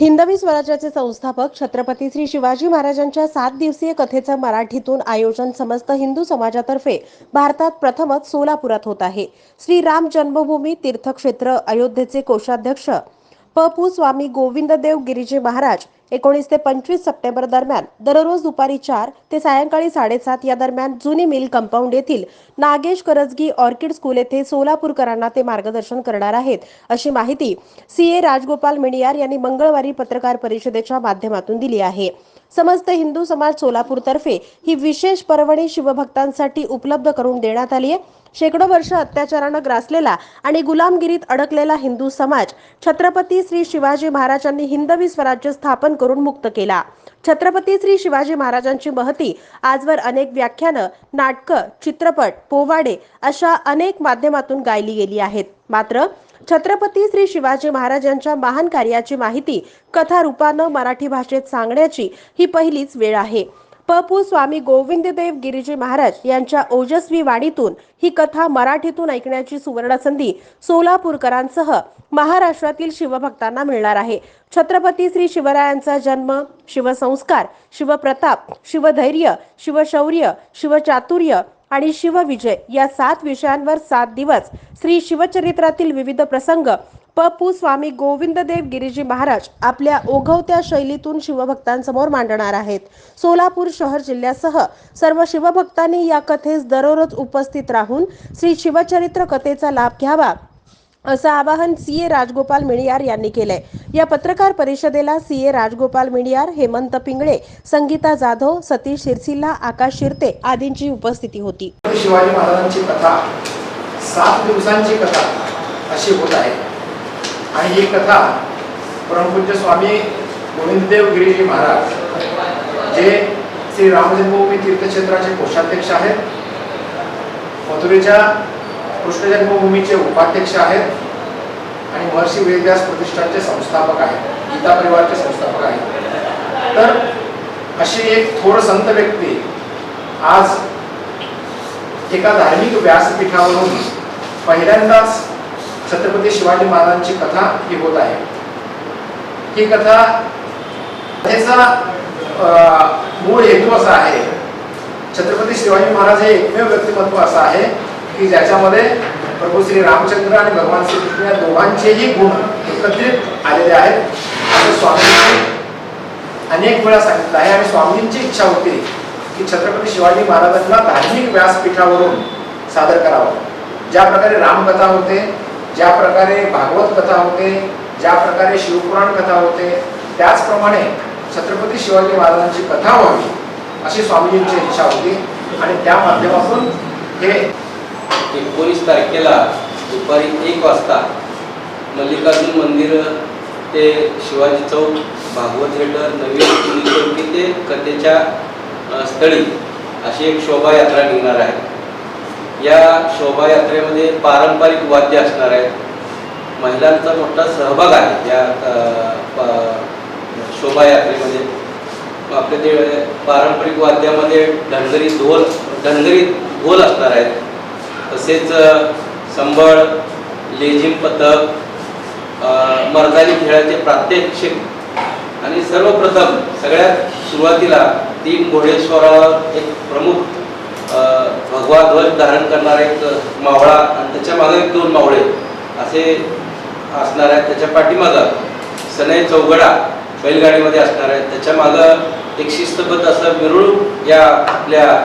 हिंदवी स्वराज्याचे संस्थापक छत्रपती श्री शिवाजी महाराजांच्या सात दिवसीय कथेचं मराठीतून आयोजन समस्त हिंदू समाजातर्फे भारतात प्रथमच सोलापुरात होत आहे. श्री राम जन्मभूमी तीर्थक्षेत्र अयोध्येचे कोषाध्यक्ष प पु स्वामी गोविंददेव गिरीजी महाराज एकोणीस ते पंचवीस सप्टेंबर दरम्यान दररोज दुपारी चार ते सायंकाळी साडेसात या दरम्यान जुनी मिल कंपाऊंड येथील नागेश करजगी ऑर्किड स्कूल येथे सोलापूरकरांना ते मार्गदर्शन करणार आहेत अशी माहिती सी ए राजगोपाल मिणियार यांनी मंगळवारी पत्रकार परिषदेच्या माध्यमातून दिली आहे. समस्त हिंदू समाज सोलापूरतर्फे ही विशेष पर्वणी शिवभक्तांसाठी उपलब्ध करून देण्यात आली आहे. शेकडो वर्ष अत्याचारानं ग्रासलेला आणि गुलामगिरीत अडकलेला हिंदू समाज छत्रपती श्री शिवाजी महाराजांनी हिंदवी स्वराज्य स्थापन करून मुक्त केला. छत्रपती श्री शिवाजी महाराजांची महती. आजवर अनेक व्याख्यानं नाटकं चित्रपट पोवाडे अशा अनेक माध्यमातून गायली गेली आहेत. मात्र छत्रपती श्री शिवाजी महाराजांच्या महान कार्याची माहिती कथा रूपानं मराठी भाषेत सांगण्याची ही पहिलीच वेळ आहे. पपू स्वामी गोविंददेव गिरीजी महाराज यांच्या ओजस्वी वाणीतून ही कथा मराठीतून ऐकण्याची सुवर्ण संधी सोलापूरकरांसह महाराष्ट्रातील शिवभक्तांना मिळणार आहे. छत्रपती श्री शिवरायांचा जन्म शिवसंस्कार शिवप्रताप शिवधैर्य शिवशौर्य शिवचातुर्य आणि शिवविजय या सात विषयांवर सात दिवस श्री शिवचरित्रातील विविध प्रसंग प. पु. स्वामी गोविंददेव गिरीजी महाराज आपल्या ओघवत्या शैलीतून शिवभक्तांसमोर मांडणार आहेत. सोलापूर शहर जिल्ह्यासह सर्व शिवभक्तांनी या कथेस दररोज उपस्थित राहून श्री शिवचरित्र कथेचा लाभ घ्यावा असं आवाहन सी. ए. राजगोपाल मिणियार यांनी केलंय. या पत्रकार परिषदेला सी ए राजगोपाल मिडियार हेमंत पिंगळे संगीता जाधव सतीश शिरसिल्ला आकाश शिरते आदींची उपस्थिती होती. शिवाजी महाराजांची कथा सात दिवसांची कथा अशी होत आहे. आणि ही कथा परमपूज्य स्वामी गोविंददेव गिरीजी महाराज जे श्री रामजन्मभूमी तीर्थक्षेत्राचे कोषाध्यक्ष आहेत मथुरेच्या कृष्ण जन्मभूमीचे उपाध्यक्ष आहेत आणि महर्षी वेदव्यास प्रतिष्ठानचे संस्थापक आहेत गीता परिवारचे संस्थापक आहेत. तर अशी एक थोर संत व्यक्ती आज एका धार्मिक व्यासपीठावरून पहिल्यांदाच छत्रपती शिवाजी महाराजांची कथा ही होत आहे. ही कथा कथेचा अं, मूळ हेतू असा आहे छत्रपती शिवाजी महाराज हे एकमेव व्यक्तिमत्व असं आहे की ज्याच्यामध्ये प्रभू श्री रामचंद्र आणि भगवान श्रीकृष्ण या दोघांचेही गुण एकत्रित आलेले आहेत. असं स्वामींनी अनेक वेळा सांगितलं आहे. आणि स्वामींची इच्छा होती की छत्रपती शिवाजी महाराजांना धार्मिक व्यासपीठावरून सादर करावं. ज्या प्रकारे रामकथा होते ज्या प्रकारे भागवत कथा होते ज्या प्रकारे शिवपुराण कथा होते त्याचप्रमाणे छत्रपती शिवाजी महाराजांची कथा व्हावी अशी स्वामीजींची इच्छा होती. आणि त्या माध्यमातून हे एकोणीस तारखेला दुपारी एक वाजता मल्लिकार्जुन मंदिर ते शिवाजी चौक भागवत थिएटर नवीन पोलीस चौकी ते कथेच्या स्थळी अशी एक शोभायात्रा निघणार आहे. या शोभायात्रेमध्ये पारंपरिक वाद्य असणार आहेत. महिलांचा मोठा सहभाग आहे या शोभायात्रेमध्ये. आपले ते पारंपरिक वाद्यामध्ये धनगरी ढोल धनगरी ढोल असणार आहेत. तसेच संबळ लेझिम पथक मर्दानी खेळाचे प्रात्यक्षिक आणि सर्वप्रथम सगळ्यात सुरुवातीला तीन घोडेश्वरावर एक प्रमुख भगवा ध्वज धारण करणारा एक मावळा आणि त्याच्यामागे एक दोन मावळे असे असणार आहेत. त्याच्या पाठीमागं सनई चौघडा बैलगाडीमध्ये असणार आहेत. त्याच्या मागं एक शिस्तबद्ध असं मिरुळ या आपल्या